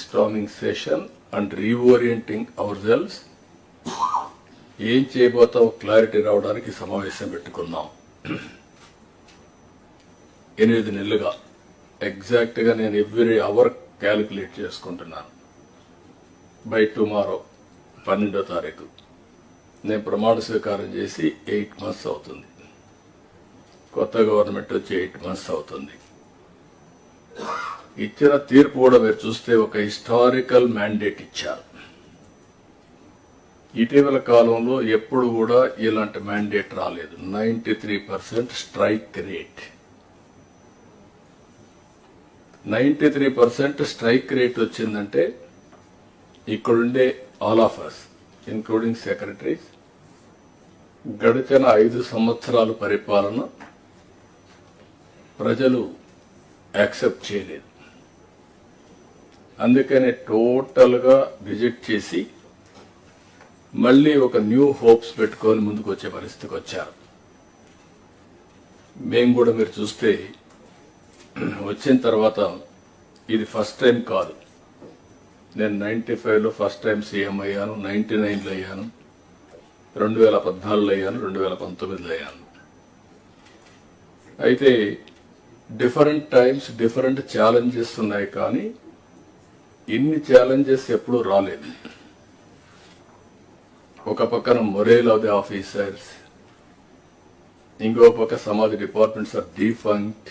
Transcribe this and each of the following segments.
Storming session and reorienting our selves ఏం చేయబోతావు clarity రావడానికి సమావేశం పెట్టుకుందాం. ఎనిమిది నెలలుగా ఎగ్జాక్ట్గా నేను ఎవ్రీ అవర్ క్యాలిక్యులేట్ చేసుకుంటున్నాను. బై టుమారో పన్నెండో తారీఖు. నేను ప్రమాణ స్వీకారం చేసి ఎయిట్ మంత్స్ అవుతుంది. కొత్త గవర్నమెంట్ వచ్చి ఎయిట్ మంత్స్ అవుతుంది. ఇచ్చిన తీర్పు కూడా మీరు చూస్తే ఒక హిస్టారికల్ మ్యాండేట్ ఇచ్చారు. ఇటీవల కాలంలో ఎప్పుడు కూడా ఇలాంటి మ్యాండేట్ రాలేదు. Ninety three percent strike rate ninety three percent strike rate వచ్చిందంటే ఇక్కడుండే all of us including secretaries గడిచిన ఐదు సంవత్సరాల పరిపాలన ప్రజలు యాక్సెప్ట్ చేయలేదు. అందుకనే టోటల్గా విజిట్ చేసి మళ్ళీ ఒక న్యూ హోప్స్ పెట్టుకొని ముందుకు వచ్చే పరిస్థితికి వచ్చారు. మేము కూడా మీరు చూస్తే వచ్చిన తర్వాత ఇది ఫస్ట్ టైం కాదు. నేను నైన్టీ ఫైవ్లో ఫస్ట్ టైం సీఎం అయ్యాను నైన్టీ నైన్లో అయ్యాను రెండు వేల పద్నాలుగులో అయ్యాను రెండు వేల పంతొమ్మిదిలో అయ్యాను. అయితే డిఫరెంట్ టైమ్స్ డిఫరెంట్ ఛాలెంజెస్ ఉన్నాయి కానీ ఇన్ని ఛాలెంజెస్ ఎప్పుడూ రాలేదు. ఒక పక్కన మొరేల్ ఆఫ్ ది ఆఫీసర్స్ ఇంకో పక్క సమాజ్ డిపార్ట్మెంట్స్ ఆర్ డీఫంక్ట్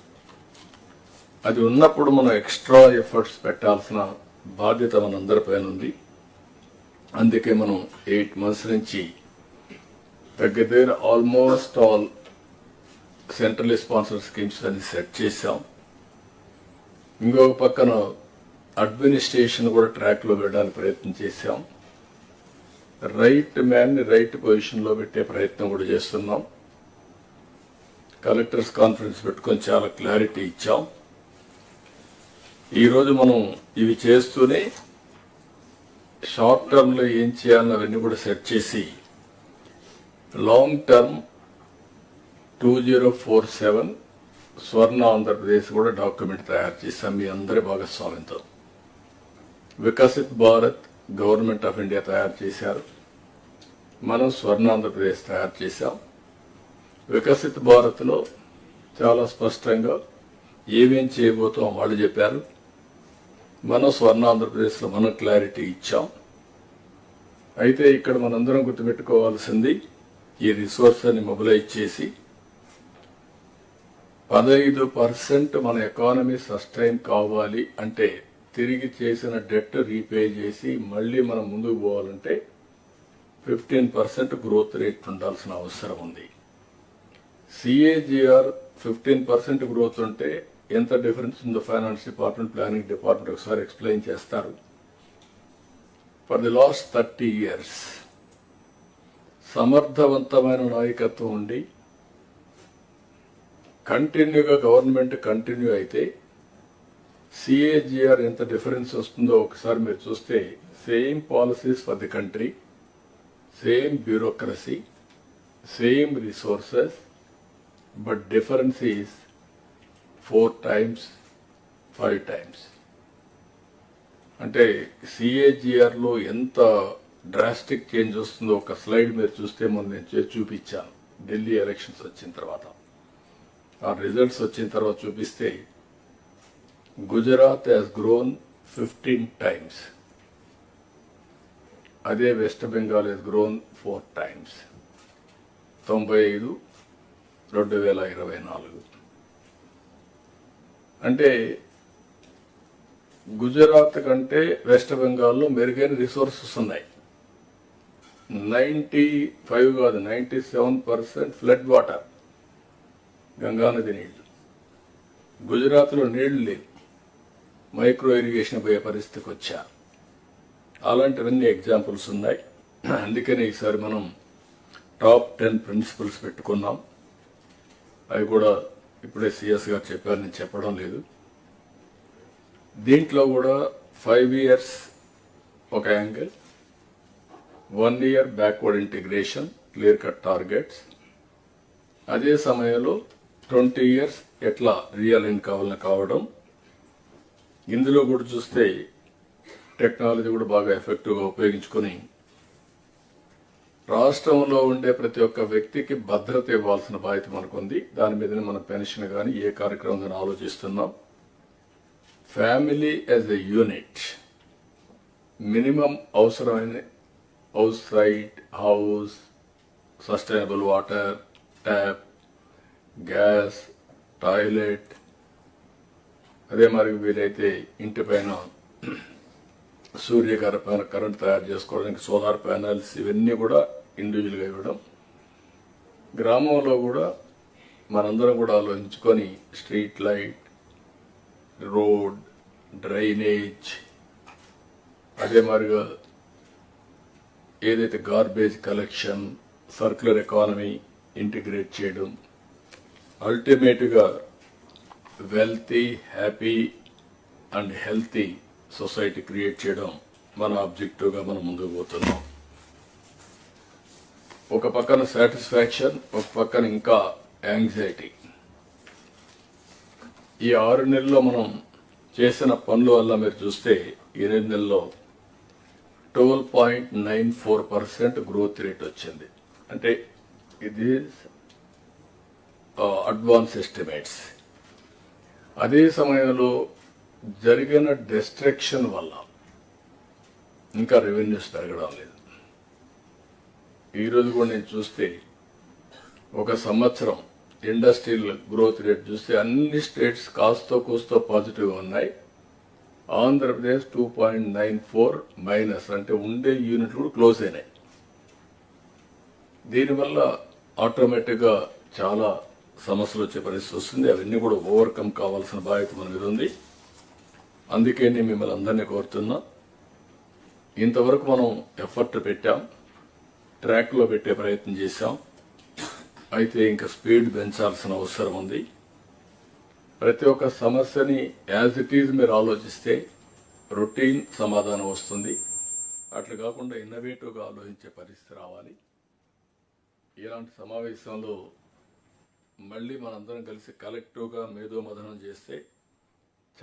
అది ఉన్నప్పుడు మనం ఎక్స్ట్రా ఎఫర్ట్స్ పెట్టాల్సిన బాధ్యత మనందరిపైన ఉంది. అందుకే మనం ఎయిట్ మంత్స్ నుంచి దగ్గర దగ్గర almost all central sponsor schemes అన్ని సెట్ చేశాం. ఇంకొక పక్కన అడ్మినిస్ట్రేషన్ కూడా ట్రాక్లో పెట్టడానికి ప్రయత్నం చేశాం. రైట్ మ్యాన్ని రైట్ పొజిషన్లో పెట్టే ప్రయత్నం కూడా చేస్తున్నాం. కలెక్టర్స్ కాన్ఫరెన్స్ పెట్టుకొని చాలా క్లారిటీ ఇచ్చాం. ఈరోజు మనం ఇవి చేస్తూనే షార్ట్ టర్మ్లో ఏం చేయాలని అవన్నీ కూడా సెట్ చేసి long term two zero four seven Swarna Andhra Pradesh కూడా డాక్యుమెంట్ తయారు చేశాం. మీ అందరి భాగస్వామ్యంతో. Viksit Bharat government of India తయారు చేశారు. మనం స్వర్ణ ఆంధ్రప్రదేశ్ తయారు చేశాం. వికసిత్ భారత్లో చాలా స్పష్టంగా ఏమేం చేయబోతాం వాళ్ళు చెప్పారు. మనం స్వర్ణ ఆంధ్రప్రదేశ్లో మనం క్లారిటీ ఇచ్చాం. అయితే ఇక్కడ మనందరం గుర్తుపెట్టుకోవాల్సింది ఈ రిసోర్స్ అని మొబిలైజ్ చేసి పదహైదు పర్సెంట్ మన ఎకానమీ సస్టైన్ కావాలి అంటే తిరిగి చేసిన డెట్ రీపే చేసి మళ్ళీ మనం ముందుకు పోవాలంటే ఫిఫ్టీన్ పర్సెంట్ గ్రోత్ రేట్ ఉండాల్సిన అవసరం ఉంది. సిఏజిఆర్ ఫిఫ్టీన్ పర్సెంట్ గ్రోత్ ఉంటే ఎంత డిఫరెన్స్ ఉందో ఫైనాన్స్ డిపార్ట్మెంట్ ప్లానింగ్ డిపార్ట్మెంట్ ఒకసారి ఎక్స్ప్లెయిన్ చేస్తారు. For the last thirty years సమర్థవంతమైన నాయకత్వం ఉండి కంటిన్యూగా గవర్నమెంట్ కంటిన్యూ అయితే సిఏజిఆర్ ఎంత డిఫరెన్స్ వస్తుందో ఒకసారి మీరు చూస్తే same policies for the country same bureaucracy same resources but difference four times five times. అంటే సిఏజిఆర్లో ఎంత డ్రాస్టిక్ చేంజ్ వస్తుందో ఒక స్లైడ్ మీరు చూస్తే మొన్న నేను చేసి చూపించాను. ఢిల్లీ ఎలక్షన్స్ వచ్చిన తర్వాత. ఆ రిజల్ట్స్ వచ్చిన తర్వాత చూపిస్తే Gujarat has grown fifteen times అదే West Bengal has grown four times తొంభై ఐదు రెండు వేల ఇరవై నాలుగు. అంటే గుజరాత్ కంటే వెస్ట్ బెంగాల్లో మెరుగైన రిసోర్సెస్ ఉన్నాయి. నైంటీ ఫైవ్ కాదు ninety seven percent flood water గంగానది నీళ్ళు. గుజరాత్లో నీళ్ళు లేవు. మైక్రో ఇరిగేషన్ పోయే పరిస్థితికి వచ్చా. అలాంటివన్నీ ఎగ్జాంపుల్స్ ఉన్నాయి. అందుకనే ఈసారి మనం టాప్ టెన్ ప్రిన్సిపల్స్ పెట్టుకున్నాం. అవి కూడా ఇప్పుడే సిఎస్ గారు చెప్పారు నేను చెప్పడం లేదు. దీంట్లో కూడా ఫైవ్ ఇయర్స్ ఒక angle one year backward integration clear cut targets అదే సమయంలో ట్వంటీ ఇయర్స్ ఎట్లా రియల్ ఇన్ కావాలని కావడం. ఇందులో కూడా చూస్తే టెక్నాలజీ కూడా బాగా ఎఫెక్టివ్గా ఉపయోగించుకొని రాష్ట్రంలో ఉండే ప్రతి ఒక్క వ్యక్తికి భద్రత ఇవ్వాల్సిన బాధ్యత మనకుంది. దాని మీదనే మన పెన్షన్ కానీ ఏ కార్యక్రమం కానీ ఆలోచిస్తున్నాం. Family as a unit minimum అవసరమైన house site house sustainable water tap gas toilet అదే మరి వీలైతే ఇంటి పైన సూర్యగార కరెంట్ తయారు చేసుకోవడానికి సోలార్ ప్యానల్స్ ఇవన్నీ కూడా ఇండివిజువల్గా ఇవ్వడం. గ్రామంలో కూడా మనందరం కూడా ఆలోచించుకొని స్ట్రీట్ లైట్ రోడ్ డ్రైనేజ్ అదే మాదిరిగా ఏదైతే garbage collection circular economy integrate చేయడం అల్టిమేట్గా wealthy happy and healthy society create చేయడం మన ఆబ్జెక్టివ్గా మనం ముందుకు పోతున్నాం. ఒక పక్కన సాటిస్ఫాక్షన్ ఒక పక్కన ఇంకా యాంగ్జైటీ. ఈ ఆరు నెలల్లో మనం చేసిన పనుల వల్ల మీరు చూస్తే ఎనిమిది నెలల్లో twelve point nine four percent growth rate వచ్చింది. అంటే ఇది అడ్వాన్స్ ఎస్టిమేట్స్ అదే సమయంలో జరిగిన డిస్ట్రక్షన్ వల్ల ఇంకా రెవెన్యూస్ పెరగడం లేదు. ఈరోజు కూడా నేను చూస్తే ఒక సంవత్సరం ఇండస్ట్రియల్ గ్రోత్ రేట్ చూస్తే అన్ని స్టేట్స్ కాస్తో కూస్తో పాజిటివ్గా ఉన్నాయి. Andhra Pradesh two point nine four minus అంటే ఉండే యూనిట్లు కూడా క్లోజ్ అయినాయి. దీనివల్ల ఆటోమేటిక్గా చాలా సమస్యలు వచ్చే పరిస్థితి వస్తుంది. అవన్నీ కూడా ఓవర్కమ్ కావాల్సిన బాధ్యత మన మీద ఉంది. అందుకే నేను మిమ్మల్ని అందరినీ కోరుతున్నా. ఇంతవరకు మనం ఎఫర్ట్ పెట్టాం. ట్రాక్లో పెట్టే ప్రయత్నం చేశాం. అయితే ఇంకా స్పీడ్ పెంచాల్సిన అవసరం ఉంది. ప్రతి ఒక్క సమస్యని యాజ్ ఇట్ ఈజ్ మీరు ఆలోచిస్తే రొటీన్ సమాధానం వస్తుంది. అట్లా కాకుండా ఇన్నోవేటివ్గా ఆలోచించే పరిస్థితి రావాలి. ఇలాంటి సమావేశంలో మళ్ళీ మనందరం కలిసి కలెక్టివ్గా మేధోమథనం చేస్తే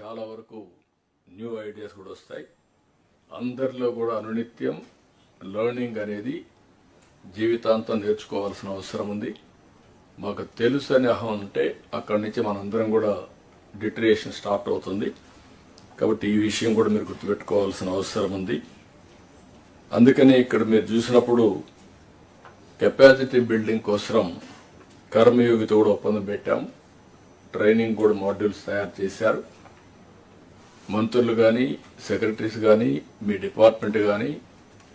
చాలా వరకు న్యూ ఐడియాస్ కూడా వస్తాయి. అందరిలో కూడా అనునిత్యం లెర్నింగ్ అనేది జీవితాంతం నేర్చుకోవాల్సిన అవసరం ఉంది. మాకు తెలుసు అనే అహం ఉంటే అక్కడి నుంచి మనందరం కూడా డిటరేషన్ స్టార్ట్ అవుతుంది. కాబట్టి ఈ విషయం కూడా మీరు గుర్తుపెట్టుకోవాల్సిన అవసరం ఉంది. అందుకని ఇక్కడ మీరు చూసినప్పుడు కెపాసిటీ బిల్డింగ్ కోసం కర్మయోగితో కూడా ఒప్పందం పెట్టాం. ట్రైనింగ్ కూడా మాడ్యూల్స్ తయారు చేశారు. మంత్రులు కానీ సెక్రటరీస్ కానీ మీ డిపార్ట్మెంట్ కానీ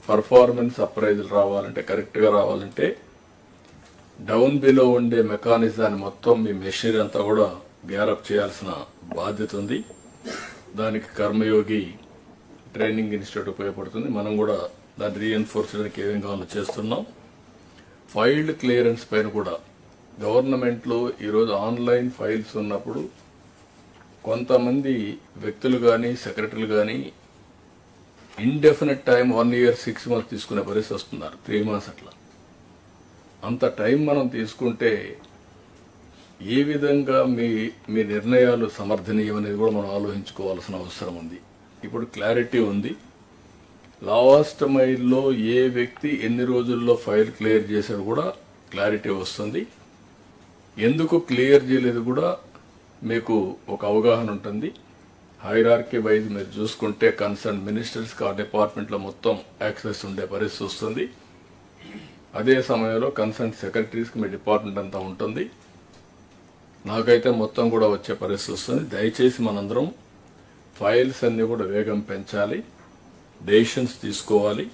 పర్ఫార్మెన్స్ అప్రైజులు రావాలంటే కరెక్ట్గా రావాలంటే డౌన్ బిలో ఉండే మెకానిజాన్ని మొత్తం మీ మెషినరీ అంతా కూడా గ్యారప్ చేయాల్సిన బాధ్యత ఉంది. దానికి కర్మయోగి ట్రైనింగ్ ఇన్స్టిట్యూట్ ఉపయోగపడుతుంది. మనం కూడా దాన్ని రీఎన్ఫోర్స్ చేయడానికి ఏమేం కావాలో చేస్తున్నాం. ఫైల్డ్ క్లియరెన్స్ పైన కూడా గవర్నమెంట్లో ఈరోజు ఆన్లైన్ ఫైల్స్ ఉన్నప్పుడు కొంతమంది వ్యక్తులు కానీ సెక్రటరీలు కానీ indefinite time one year six months తీసుకునే పరిస్థితి వస్తున్నారు. త్రీ మంత్స్ అట్లా. అంత టైం మనం తీసుకుంటే ఏ విధంగా మీ మీ నిర్ణయాలు సమర్థనీయం అనేది కూడా మనం ఆలోచించుకోవాల్సిన అవసరం ఉంది. ఇప్పుడు క్లారిటీ ఉంది. లాస్ట్ మైల్లో ఏ వ్యక్తి ఎన్ని రోజుల్లో ఫైల్ క్లియర్ చేశాడు కూడా క్లారిటీ వస్తుంది. ఎందుకు క్లియర్ చేయలేదు కూడా మీకు ఒక అవగాహన ఉంటుంది. హైరార్కీ వైజ్ మీరు చూసుకుంటే కన్సర్న్ మినిస్టర్స్కి ఆ డిపార్ట్మెంట్లో మొత్తం యాక్సెస్ ఉండే పరిస్థితి వస్తుంది. అదే సమయంలో కన్సర్న్ సెక్రటరీస్కి మీ డిపార్ట్మెంట్ అంతా ఉంటుంది. నాకైతే మొత్తం కూడా వచ్చే పరిస్థితి వస్తుంది. దయచేసి మనందరం ఫైల్స్ అన్నీ కూడా వేగం పెంచాలి. డెసిషన్స్ తీసుకోవాలి.